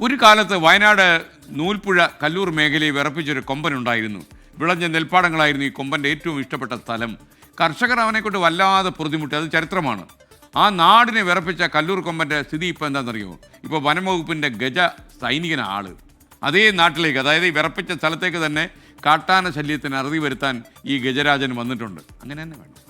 ഒരു കാലത്ത് വയനാട് നൂൽപ്പുഴ കല്ലൂർ മേഖലയെ വിറപ്പിച്ചൊരു കൊമ്പനുണ്ടായിരുന്നു. വിളഞ്ഞ നെൽപ്പാടങ്ങളായിരുന്നു ഈ കൊമ്പന്റെ ഏറ്റവും ഇഷ്ടപ്പെട്ട സ്ഥലം. കർഷകർ അവനെക്കൊണ്ട് വല്ലാതെ പ്രതിമുട്ടി അത് ചരിത്രമാണ്. ആ നാടിനെ വിറപ്പിച്ച കല്ലൂർ കൊമ്പന്റെ സ്ഥിതി ഇപ്പോൾ എന്താണെന്നറിയോ ഇപ്പോൾ വനംവകുപ്പിന്റെ ഗജ സൈനികന ആൾ. അതേ നാട്ടിലേക്ക് അതായത് ഈ വിറപ്പിച്ച സ്ഥലത്തേക്ക് തന്നെ കാട്ടാന ശല്യത്തിന് അറുതി വരുത്താൻ ഈ ഗജരാജൻ വന്നിട്ടുണ്ട്. അങ്ങനെ തന്നെ വേണം.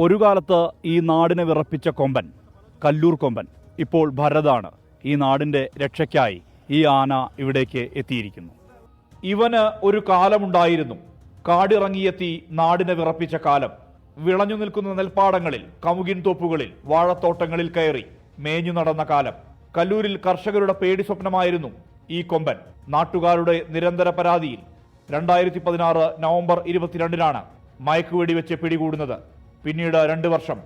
ഒരു കാലത്ത് ഈ നാടിനെ വിറപ്പിച്ച കൊമ്പൻ കല്ലൂർ കൊമ്പൻ ഇപ്പോൾ ഭരതാണ്. ഈ നാടിന്റെ രക്ഷയ്ക്കായി ഈ ആന ഇവിടേക്ക് എത്തിയിരിക്കുന്നു. ഇവന് ഒരു കാലമുണ്ടായിരുന്നു. കാടിറങ്ങിയെത്തി നാടിനെ വിറപ്പിച്ച കാലം. വിളഞ്ഞു നിൽക്കുന്ന നെൽപ്പാടങ്ങളിൽ കമുകിൻ തോപ്പുകളിൽ വാഴത്തോട്ടങ്ങളിൽ കയറി മേഞ്ഞു നടന്ന കാലം. കല്ലൂരിൽ കർഷകരുടെ പേടി സ്വപ്നമായിരുന്നു ഈ കൊമ്പൻ. നാട്ടുകാരുടെ നിരന്തര പരാതിയിൽ രണ്ടായിരത്തി പതിനാറ് നവംബർ ഇരുപത്തിരണ്ടിനാണ് മയക്കുവെടി വെച്ച് പിടികൂടുന്നത്. പിന്നീട് രണ്ടു വർഷം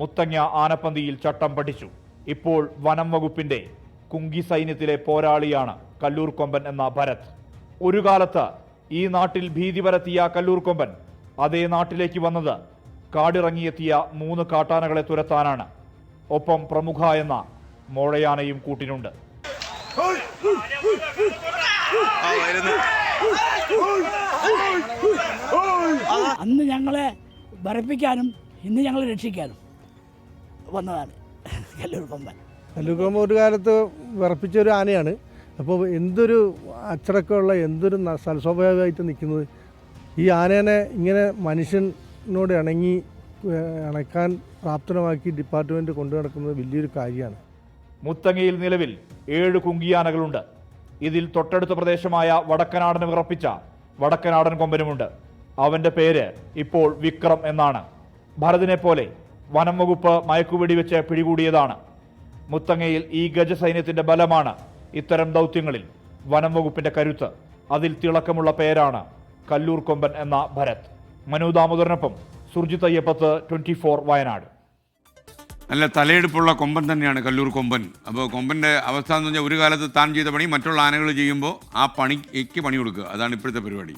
മുത്തങ്ങ ആനപ്പന്തിയിൽ ചട്ടം പഠിച്ചു. ഇപ്പോൾ വനം വകുപ്പിന്റെ കുങ്കി സൈന്യത്തിലെ പോരാളിയാണ് കല്ലൂർ കൊമ്പൻ എന്ന ഭരത്. ഒരു കാലത്ത് ഈ നാട്ടിൽ ഭീതി പരത്തിയ കല്ലൂർ കൊമ്പൻ അതേ നാട്ടിലേക്ക് വന്നത് കാടിറങ്ങിയെത്തിയ മൂന്ന് കാട്ടാനകളെ തുരത്താനാണ്. ഒപ്പം പ്രമുഖ എന്ന മോഴയാനയും കൂട്ടിനുണ്ട്. അന്ന് ഞങ്ങളെ വരപ്പിക്കാനും ഇന്ന് ഞങ്ങൾ രക്ഷിക്കാനും വന്നതാണ്. കല്ലൂർ കൊമ്പൻ. കല്ലൂർ കൊമ്പൻ ഒരു കാലത്ത് വിറപ്പിച്ച ഒരു ആനയാണ്. അപ്പോൾ എന്തൊരു അച്ചടക്കമുള്ള എന്തൊരു സൽസ്വഭാവികമായിട്ട് നിൽക്കുന്നത്. ഈ ആനേനെ ഇങ്ങനെ മനുഷ്യനോട് ഇണങ്ങി ഇണക്കാൻ പ്രാപ്തമാക്കി ഡിപ്പാർട്ട്മെന്റ് കൊണ്ടു നടക്കുന്നത് വലിയൊരു കാര്യമാണ്. മുത്തങ്ങയിൽ നിലവിൽ ഏഴ് കുങ്കിയാനകളുണ്ട്. ഇതിൽ തൊട്ടടുത്ത പ്രദേശമായ വടക്കനാടന് വിറപ്പിച്ച വടക്കനാടൻ കൊമ്പനുമുണ്ട്. അവന്റെ പേര് ഇപ്പോൾ വിക്രം എന്നാണ്. ഭരതിനെ പോലെ വനം വകുപ്പ് മയക്കുവെടി വെച്ച് പിടികൂടിയതാണ്. മുത്തങ്ങയിൽ ഈ ഗജസൈന്യത്തിന്റെ ബലമാണ് ഇത്തരം ദൗത്യങ്ങളിൽ വനം വകുപ്പിന്റെ കരുത്ത്. അതിൽ തിളക്കമുള്ള പേരാണ് കല്ലൂർ കൊമ്പൻ എന്ന ഭരത്. മനു ദാമോദരനൊപ്പം സുർജിത് അയ്യപ്പത്ത് ട്വന്റി ഫോർ വയനാട്. നല്ല തലയെടുപ്പുള്ള കൊമ്പൻ തന്നെയാണ് കല്ലൂർ കൊമ്പൻ അപ്പോൾ കൊമ്പന്റെ അവസ്ഥ എന്ന് പറഞ്ഞാൽ ഒരു കാലത്ത് താൻ ചെയ്ത പണി മറ്റുള്ള ആനകൾ ചെയ്യുമ്പോൾ ആ പണിക്ക് പണി കൊടുക്കുക. അതാണ് ഇപ്പോഴത്തെ പരിപാടി.